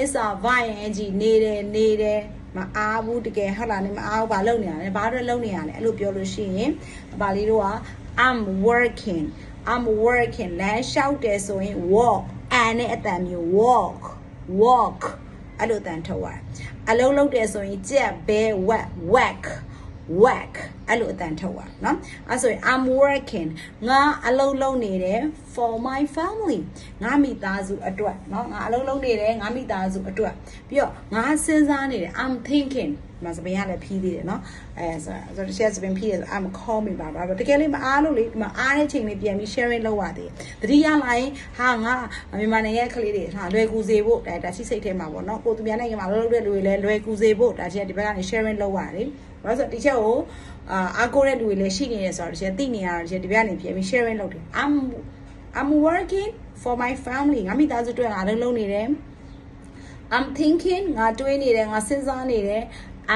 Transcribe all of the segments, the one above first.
Mr. Vine ကြီးနေတယ်နေတယ်မအားဘူးတကယ်ဟုတ်လားနေမအားဘူးဘာလုပ်နေရလဲဘာတွေလုပ်နေရလဲအဲ့လိုပြောလို့ရှိရင်ဗာလေးတို့က I'm working I'm working လမ်းလျှောက်တယ်ဆိုရင် walk အန်နဲ့အတန်မျိုး walk walk အဲ့လိုအတန်ထုတ်ရတယ်အလုံးလုံးတယ်ဆိုရင်ကြက်ဘဲ whack whack whack အဲ့လိုအတန်ထုတ်ရเนาะအဲ့ဆိုရင် I'm working ငါအလုံးလုံးနေတယ် for my family ငါမိသားစုအတွက်เนาะငါအလုံးလုံးနေတယ်ငါမိသားစုအတွက်ပြီးတော့ငါစဉ်းစားနေတယ် I'm thinking မစပင်းရလည်းဖြီးသေးတယ်เนาะအဲဆိုဆိုတစ်ချက်စပင်းဖြီးတယ်ဆို I'm call me ပါပါတကယ်လေးမအားလို့လေဒီမှာအားတဲ့ချိန်လေးပြန်ပြီး sharing လုပ်ရသေးတယ်တတိယလိုင်းဟာငါမြန်မာနိုင်ငံရဲ့ကလေးတွေဟာလွယ်ကူစေဖို့ဒါဒါရှိစိတ်ထဲမှာပေါ့เนาะကိုသူများနိုင်ငံမှာလုပ်လုပ်တဲ့လူတွေလည်းလွယ်ကူစေဖို့ဒါချင်းဒီဘက်ကနေ sharing လုပ်ရတယ်ဘာလို့ဆိုဒီချက်ကိုအာ အားကိုးတဲ့လူတွေလည်းရှိနေတယ်ဆိုတော့ဒီချက်သိနေရတော့ဒီချက်ဒီဘက်ကနေပြန်ပြီး sharing လုပ်တယ် I'm I'm working for my family ငါမိသားစုတွေ့ငါလုံးလုံးနေတယ် I'm thinking ငါတွေးနေတယ်ငါစဉ်းစားနေတယ်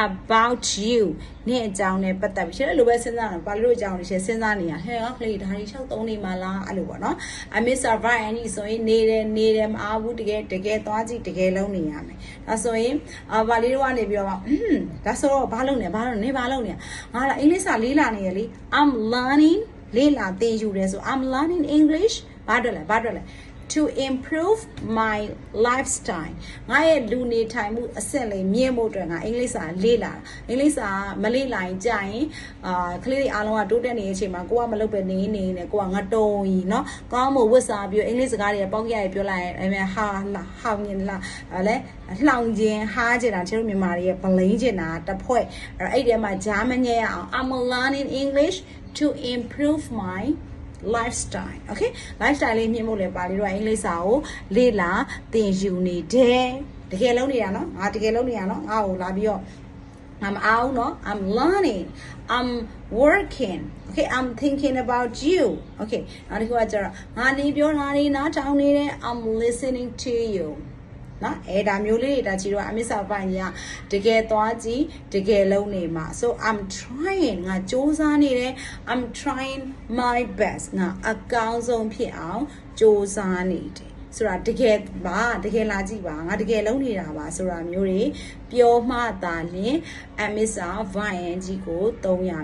about you နေ့အကြောင်းနဲ့ပတ်သက်ပြီးရှင်းလိုပဲစဉ်းစားတာဘာလို့အကြောင်းတွေရှင်းစဉ်းစားနေရဟဲ့ငါကလေးဒါတွေချက်သုံးနေမှာလားအဲ့လိုပေါ့နော် I miss a variety ဆိုရင်နေတယ်နေတယ်မအားဘူးတကယ်တကယ်သွားကြည့်တကယ်လုံးနေရမယ်ဒါဆိုရင်အာဘာလေးတို့ကနေပြီးတော့อืมဒါဆိုတော့ဘာလုပ်နေဘာလုပ်နေဘာလုပ်နေငါလာအင်္ဂလိပ်စာလေးလာနေရလေ I'm learning လေးလာသင်ယူတယ်ဆို I'm learning English ဘာတော့လဲဘာတော့လဲ to improve my lifestyle ငါရဲ့လူနေထိုင်မှုအဆင့်လေးမြင့်ဖို့အတွက်ငါအင်္ဂလိပ်စာလေ့လာတာအင်္ဂလိပ်စာမလေ့လာရင်ကြာရင်အာကလေးတွေအားလုံးကတိုးတက်နေတဲ့အချိန်မှာကိုကမလုပ်ပဲနေနေနေကိုကငါတုံကြီးเนาะကောင်းမို့ဝတ်စားပြီးအင်္ဂလိပ်စကားတွေပေါက်ကြရပြောလိုက်ရင်အဲ့မဲ့ဟာလာဟောင်းနေလားဟဲ့လေလှောင်ခြင်းဟားခြင်းတာကျွန်တော်မြန်မာတွေရဲ့ဗလိန်ခြင်းတာတစ်ဖွဲ့အဲ့အဲ့ဒီမှာဂျာမန်ညရအောင် I'm learning English to improve my lifestyle okay lifestyle လေးမြင့်ဖို့လဲပါလေးတော့အင်္ဂလိပ်စာကိုလေ့လာသင်ယူနေတယ်တကယ်လုံးနေတာနော်ငါတကယ်လုံးနေတာနော်ငါ့ကိုလာပြီးတော့ငါမအောင်နော် I'm learning I'm working okay I'm thinking about you okay နောက်တစ်ခုကကျတော့ငါနေပြောငါနေနားထောင်နေတယ် I'm listening to you နော်အဲဒါမျိုးလေးတွေဒါကြည့်တော့အမစ္စာပိုင်ကြီးကတကယ်သွားကြည့်တကယ်လုံးနေမှာ so i'm trying ငါစူးစမ်းနေတယ် i'm trying my best ငါအကောင်းဆုံးဖြစ်အောင်စူးစမ်းနေတယ်ဆိုတာတကယ်ပါတကယ်လာကြည့်ပါငါတကယ်လုံးနေတာပါဆိုတာမျိုးတွေပြောမှသာလျှင်အမစ္စာ vine ကြီးကိုသုံးရမယ်